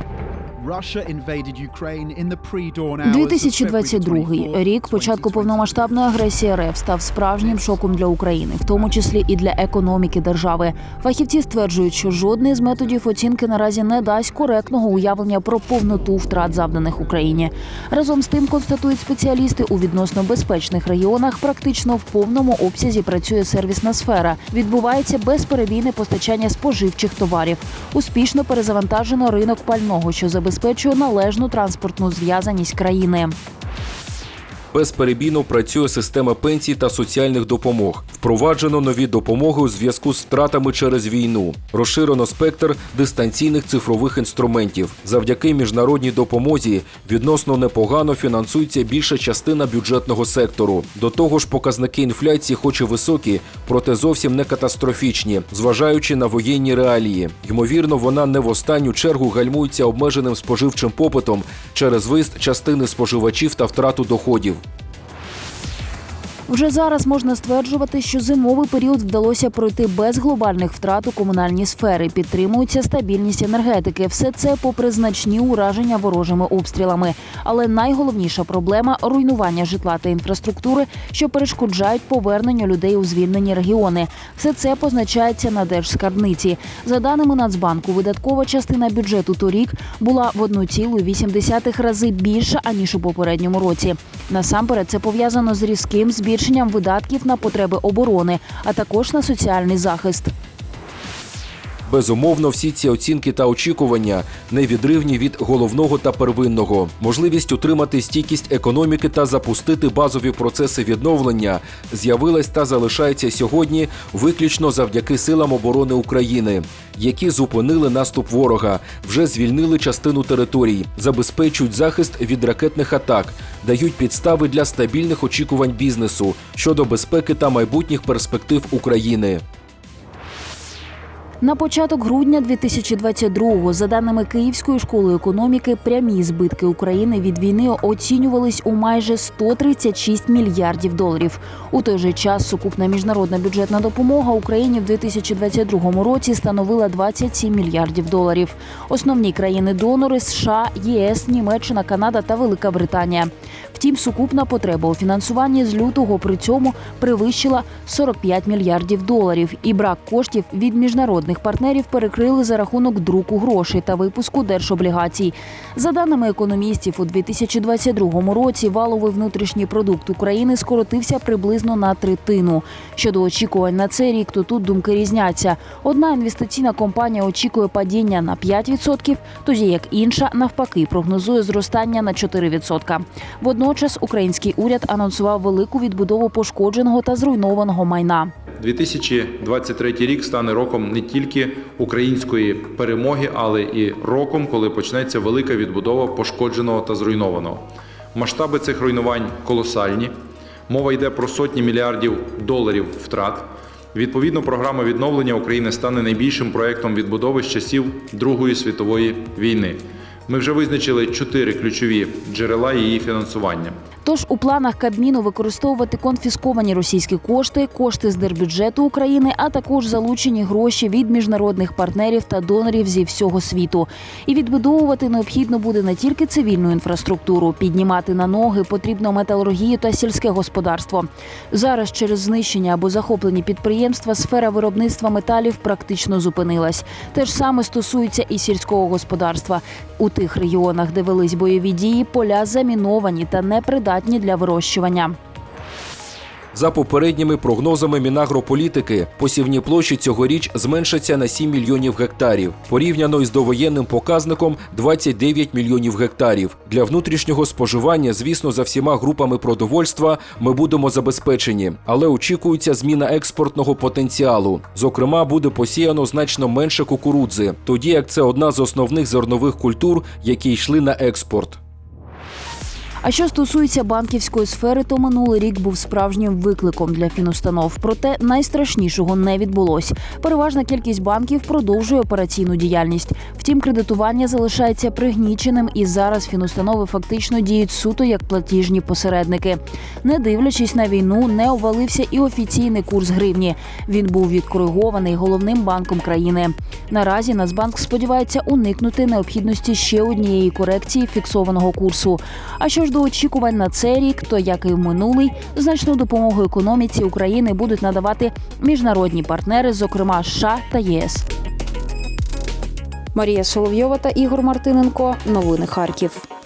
you 2022 24, рік початку повномасштабної агресії РФ став справжнім шоком для України, в тому числі і для економіки держави. Фахівці стверджують, що жодний з методів оцінки наразі не дасть коректного уявлення про повноту втрат завданих Україні. Разом з тим констатують спеціалісти у відносно безпечних регіонах. Практично в повному обсязі працює сервісна сфера. Відбувається безперебійне постачання споживчих товарів. Успішно перезавантажено ринок пального, що забезпечує належну транспортну зв'язаність країни. Безперебійно працює система пенсій та соціальних допомог. Впроваджено нові допомоги у зв'язку з втратами через війну. Розширено спектр дистанційних цифрових інструментів. Завдяки міжнародній допомозі відносно непогано фінансується більша частина бюджетного сектору. До того ж, показники інфляції, хоч і високі, проте зовсім не катастрофічні, зважаючи на воєнні реалії. Ймовірно, вона не в останню чергу гальмується обмеженим споживчим попитом через виїзд частини споживачів та втрату доходів. Вже зараз можна стверджувати, що зимовий період вдалося пройти без глобальних втрат у комунальній сфері. Підтримується стабільність енергетики. Все це попри значні ураження ворожими обстрілами. Але найголовніша проблема руйнування житла та інфраструктури, що перешкоджають поверненню людей у звільнені регіони. Все це позначається на держскарбниці. За даними Нацбанку, видаткова частина бюджету торік була в 1,8 рази більша аніж у попередньому році. Насамперед, це пов'язано з різким збільшенням видатків на потреби оборони, а також на соціальний захист. Безумовно, всі ці оцінки та очікування невідривні від головного та первинного. Можливість утримати стійкість економіки та запустити базові процеси відновлення з'явилась та залишається сьогодні виключно завдяки силам оборони України, які зупинили наступ ворога, вже звільнили частину територій, забезпечують захист від ракетних атак, дають підстави для стабільних очікувань бізнесу щодо безпеки та майбутніх перспектив України. На початок грудня 2022-го, за даними Київської школи економіки, прямі збитки України від війни оцінювались у майже 136 мільярдів доларів. У той же час сукупна міжнародна бюджетна допомога Україні в 2022 році становила 27 мільярдів доларів. Основні країни-донори США, ЄС, Німеччина, Канада та Велика Британія. Втім, сукупна потреба у фінансуванні з лютого при цьому перевищила 45 мільярдів доларів, і брак коштів від міжнародних партнерів перекрили за рахунок друку грошей та випуску держоблігацій. За даними економістів, у 2022 році валовий внутрішній продукт України скоротився приблизно на третину. Щодо очікувань на цей рік, то тут думки різняться. Одна інвестиційна компанія очікує падіння на 5%, тоді як інша навпаки прогнозує зростання на 4%. Водночас український уряд анонсував велику відбудову пошкодженого та зруйнованого майна. 2023 рік стане роком не тільки української перемоги, але і роком, коли почнеться велика відбудова пошкодженого та зруйнованого. Масштаби цих руйнувань колосальні. Мова йде про сотні мільярдів доларів втрат. Відповідно, програма відновлення України стане найбільшим проектом відбудови з часів Другої світової війни. Ми вже визначили чотири ключові джерела її фінансування. Тож у планах Кабміну використовувати конфісковані російські кошти, кошти з держбюджету України, а також залучені гроші від міжнародних партнерів та донорів зі всього світу. І відбудовувати необхідно буде не тільки цивільну інфраструктуру, піднімати на ноги потрібно металургію та сільське господарство. Зараз через знищення або захоплені підприємства сфера виробництва металів практично зупинилась. Те ж саме стосується і сільського господарства. У тих регіонах, де велись бойові дії, поля заміновані та непридатні для вирощування. За попередніми прогнозами Мінагрополітики, посівні площі цьогоріч зменшаться на 7 мільйонів гектарів, порівняно із довоєнним показником 29 мільйонів гектарів. Для внутрішнього споживання, звісно, за всіма групами продовольства ми будемо забезпечені, але очікується зміна експортного потенціалу. Зокрема, буде посіяно значно менше кукурудзи, тоді як це одна з основних зернових культур, які йшли на експорт. А що стосується банківської сфери, то минулий рік був справжнім викликом для фінустанов. Проте найстрашнішого не відбулось. Переважна кількість банків продовжує операційну діяльність. Втім, кредитування залишається пригніченим, і зараз фінустанови фактично діють суто як платіжні посередники. Не дивлячись на війну, не обвалився і офіційний курс гривні. Він був відкоригований головним банком країни. Наразі Нацбанк сподівається уникнути необхідності ще однієї корекції фіксованого курсу. А що ж до очікувань на цей рік, то як і в минулий, значну допомогу економіці України будуть надавати міжнародні партнери, зокрема США та ЄС. Марія Соловйова та Ігор Мартиненко. Новини Харків.